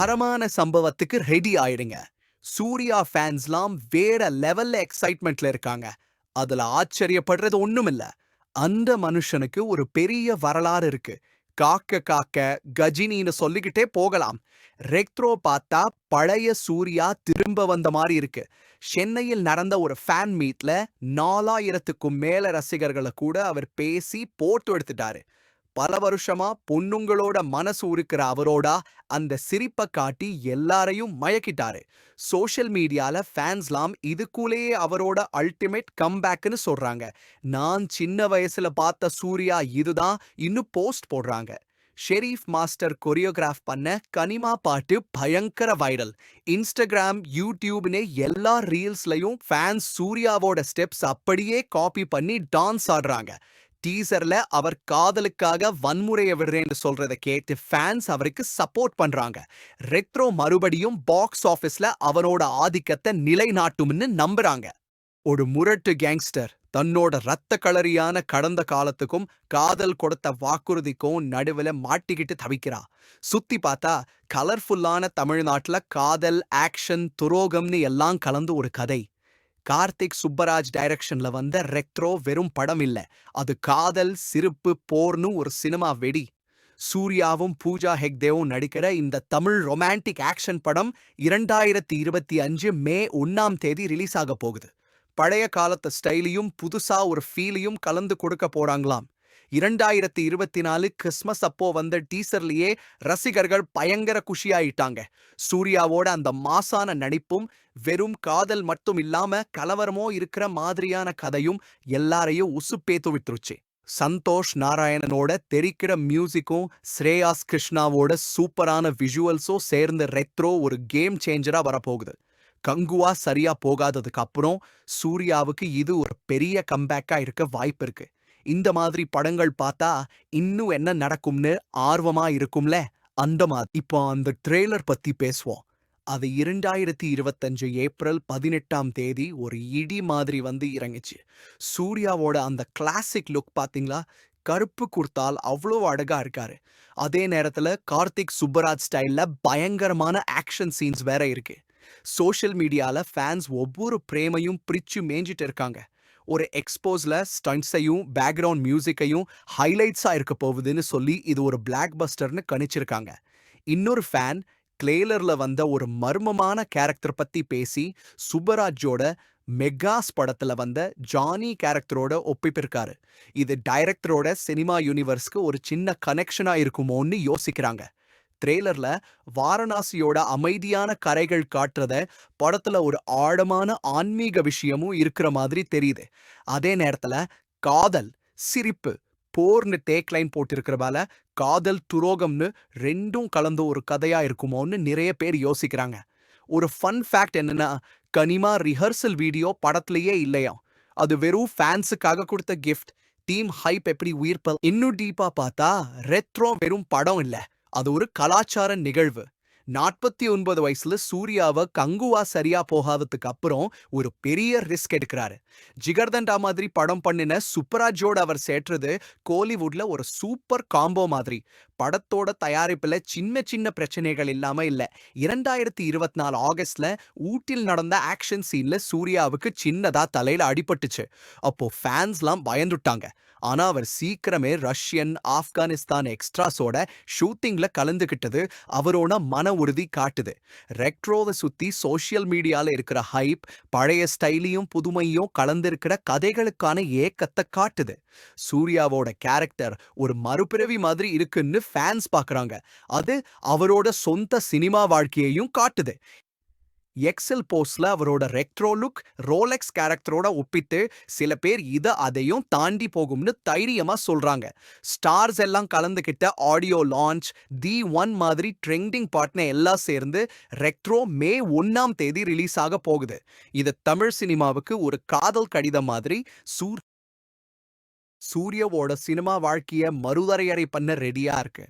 தரமான சம்பவத்துக்கு ரெடி ஆயிடுங்க. சூர்யா ஃபேன்ஸ்லாம் வேற லெவல்ல எக்ஸைட்மெண்ட்ல இருக்காங்க. அதுல ஆச்சரியப்படுறது ஒண்ணுமில்ல. அந்த மனுஷனுக்கு ஒரு பெரிய வரலாறு இருக்கு. காக்க காக்க கஜினின்னு சொல்லிக்கிட்டே போகலாம். ரெக்ட்ரோ பார்த்தா பழைய சூர்யா திரும்ப வந்த மாதிரி இருக்கு. சென்னையில் நடந்த ஒரு ஃபேன் மீட்ல நாலாயிரத்துக்கும் மேல ரசிகர்களை கூட அவர் பேசி போட்டு எடுத்துட்டாரு. பல வருஷமா பொண்ணுங்களோட மனசு உருக்கிற அவரோட அந்த சிரிப்பை காட்டி எல்லாரையும் மயக்கிட்டாரு. சோஷியல் மீடியால ஃபேன்ஸ்லாம் இதுக்குள்ளேயே அவரோட அல்டிமேட் கம்பேக்னு சொல்றாங்க. நான் சின்ன வயசுல பார்த்த சூர்யா இதுதான் இன்னும் போஸ்ட் போடுறாங்க. ஷெரீஃப் மாஸ்டர் கொரியோகிராஃப் பண்ண கனிமா பாட்டு பயங்கர வைரல். இன்ஸ்டாகிராம் யூடியூப்னு எல்லா ரீல்ஸ்லயும் ஃபேன்ஸ் சூர்யாவோட ஸ்டெப்ஸ் அப்படியே காப்பி பண்ணி டான்ஸ் ஆடுறாங்க. டீசர்ல அவர் காதலுக்காக வன்முறையை விடுறேன்னு சொல்றத கேட்டு ஃபேன்ஸ் அவருக்கு சப்போர்ட் பண்றாங்க. ரெட்ரோ மறுபடியும் பாக்ஸ் ஆஃபீஸ்ல அவனோட ஆதிக்கத்தை நிலைநாட்டும்னு நம்புறாங்க. ஒரு முரட்டு கேங்ஸ்டர் தன்னோட ரத்த களரியான கடந்த காலத்துக்கும் காதல் கொடுத்த வாக்குறுதிக்கும் நடுவில் மாட்டிக்கிட்டு தவிக்கிறா. சுத்தி பார்த்தா கலர்ஃபுல்லான தமிழ்நாட்டுல காதல் ஆக்ஷன் துரோகம்னு எல்லாம் கலந்து ஒரு கதை. கார்த்திக் சுப்பராஜ் டைரக்ஷன்ல வந்த ரெக்ட்ரோ வெறும் படம் இல்ல. அது காதல் சிரிப்பு போர்னு ஒரு சினிமா வெடி. சூர்யாவும் பூஜா ஹெக்தேவும் நடிக்கிற இந்த தமிழ் ரொமான்டிக் ஆக்ஷன் படம் இரண்டாயிரத்தி இருபத்தி அஞ்சு மே ஒன்னாம் தேதி ரிலீஸ் ஆக போகுது. பழைய காலத்து ஸ்டைலையும் புதுசா ஒரு ஃபீலையும் கலந்து கொடுக்க போறாங்களாம். இரண்டாயிரத்தி இருபத்தி நாலு கிறிஸ்மஸ் அப்போ வந்த டீசர்லயே ரசிகர்கள் பயங்கர குஷியாயிட்டாங்க. சூர்யாவோட அந்த மாசான நடிப்பும் வெறும் காதல் மட்டும் இல்லாம கலவரமோ இருக்கிற மாதிரியான கதையும் எல்லாரையும் உசுப்பேத்து விட்டுருச்சு. சந்தோஷ் நாராயணனோட தெரிக்கிற மியூசிக்கும் ஸ்ரேயாஸ் கிருஷ்ணாவோட சூப்பரான விஷுவல்ஸும் சேர்ந்த ரெத்ரோ ஒரு கேம் சேஞ்சரா வரப்போகுது. கங்குவா சரியா போகாததுக்கு அப்புறம் சூர்யாவுக்கு இது ஒரு பெரிய கம்பேக்கா இருக்க வாய்ப்பு இருக்கு. இந்த மாதிரி படங்கள் பார்த்தா இன்னும் என்ன நடக்கும்னு ஆர்வமா இருக்கும்ல? அந்த மாதிரி இப்போ அந்த ட்ரெய்லர் பத்தி பேசுவோம். அது இரண்டாயிரத்தி இருபத்தஞ்சு ஏப்ரல் பதினெட்டாம் தேதி ஒரு இடி மாதிரி வந்து இறங்குச்சு. சூர்யாவோட அந்த கிளாசிக் லுக் பாத்தீங்களா கருப்பு குர்த்தால் அவ்வளோ அழகா இருக்காரு. அதே நேரத்துல கார்த்திக் சுப்பராஜ் ஸ்டைல்ல பயங்கரமான ஆக்ஷன் சீன்ஸ் வேற இருக்கு. சோஷியல் மீடியால ஃபேன்ஸ் ஒவ்வொரு பிரேமையும் பிரிச்சு மேஞ்சிட்டு இருக்காங்க. ஒரு எக்ஸ்போஸ்ல ஸ்டண்ட்ஸையும் பேக்ரவுண்ட் மியூசிக்கையும் ஹைலைட்ஸா இருக்க போகுதுன்னு சொல்லி இது ஒரு பிளாக் பஸ்டர்னு கணிச்சிருக்காங்க. இன்னொரு ஃபேன் கிளேலர்ல வந்த ஒரு மர்மமான கேரக்டர் பத்தி பேசி சுப்பராஜோட மெகாஸ் படத்துல வந்த ஜானி கேரக்டரோட ஒப்பிப்பிருக்காரு. இது டைரக்டரோட சினிமா யூனிவர்ஸ்க்கு ஒரு சின்ன கனெக்ஷனா இருக்குமோன்னு யோசிக்கிறாங்க. ட்ரெய்லர்ல வாரணாசியோட அமைதியான கரைகள் காட்டுறத படத்துல ஒரு ஆழமான ஆன்மீக விஷயமும் இருக்கிற மாதிரி தெரியுது. அதே நேரத்துல காதல் சிரிப்பு போர்னு டேக் லைன் போட்டிருக்கிறதால காதல் துரோகம்னு ரெண்டும் கலந்த ஒரு கதையா இருக்குமோன்னு நிறைய பேர் யோசிக்கிறாங்க. ஒரு ஃபன் ஃபேக்ட் என்னன்னா கனிமா ரிஹர்சல் வீடியோ படத்துலயே இல்லையா அது வெறும் ஃபேன்ஸுக்காக கொடுத்த கிஃப்ட் டீம் ஹைப் எப்படி உயிர்ப்பல் இன்னும் டீப்பா பார்த்தா ரெத்ரோ வெறும் படம் இல்லை. அது ஒரு கலாச்சார நிகழ்வு. நாற்பத்தி ஒன்பது வயசுல சூர்யாவை கங்குவா சரியா போகாததுக்கு அப்புறம் ஒரு பெரிய ரிஸ்க் எடுக்கிறாரு. ஜிகர்தண்டா மாதிரி படம் பண்ணின சுப்பராஜோட அவர் சேற்றது கோலிவுட்ல ஒரு சூப்பர் காம்போ மாதிரி. படத்தோட தயாரிப்புல சின்ன சின்ன பிரச்சனைகள் இல்லாம இல்ல. இரண்டாயிரத்தி இருபத்தி நாலு ஆகஸ்ட்ல ஊட்டில் நடந்த ஆக்ஷன் சீன்ல சூர்யாவுக்கு சின்னதா தலையில அடிபட்டுச்சு. அப்போ ஃபேன்ஸ்லாம் பயந்துட்டாங்க. ஆனா அவர் சீக்கிரமே ரஷ்யன் ஆப்கானிஸ்தான் எக்ஸ்ட்ராஸோட ஷூட்டிங்ல கலந்துகிட்டது அவரோட மன உறுதி காட்டுது. ரெக்ட்ரோவை சுத்தி சோசியல் மீடியால இருக்கிற ஹைப் பழைய ஸ்டைலையும் புதுமையும் கலந்திருக்கிற கதைகளுக்கான ஏக்கத்தை காட்டுது. சூர்யாவோட கேரக்டர் ஒரு மறுபிறவி மாதிரி இருக்குன்னு ஃபேன்ஸ் பாக்குறாங்க அது அவரோட சொந்த சினிமா வாழ்க்கையையும் காட்டுது. எக்ஸல் போஸ்ட்ல அவரோட ரெக்ட்ரோ லுக் ரோலெக்ஸ் கேரக்டரோட ஒப்பிட்டு சில பேர் இதை அதையும் தாண்டி போகும்னு தைரியமா சொல்றாங்க. ஸ்டார்ஸ் எல்லாம் கலந்துகிட்ட ஆடியோ லான்ச் தி ஒன் மாதிரி ட்ரெண்டிங் பாட்னை எல்லாம் சேர்ந்து ரெக்ட்ரோ மே ஒன்னாம் தேதி ரிலீஸ் ஆக போகுது. இது தமிழ் சினிமாவுக்கு ஒரு காதல் கடிதம் மாதிரி சூர் சூர்யாவோட சினிமா வாழ்க்கைய மறுதரையறை பண்ண ரெடியா இருக்கு.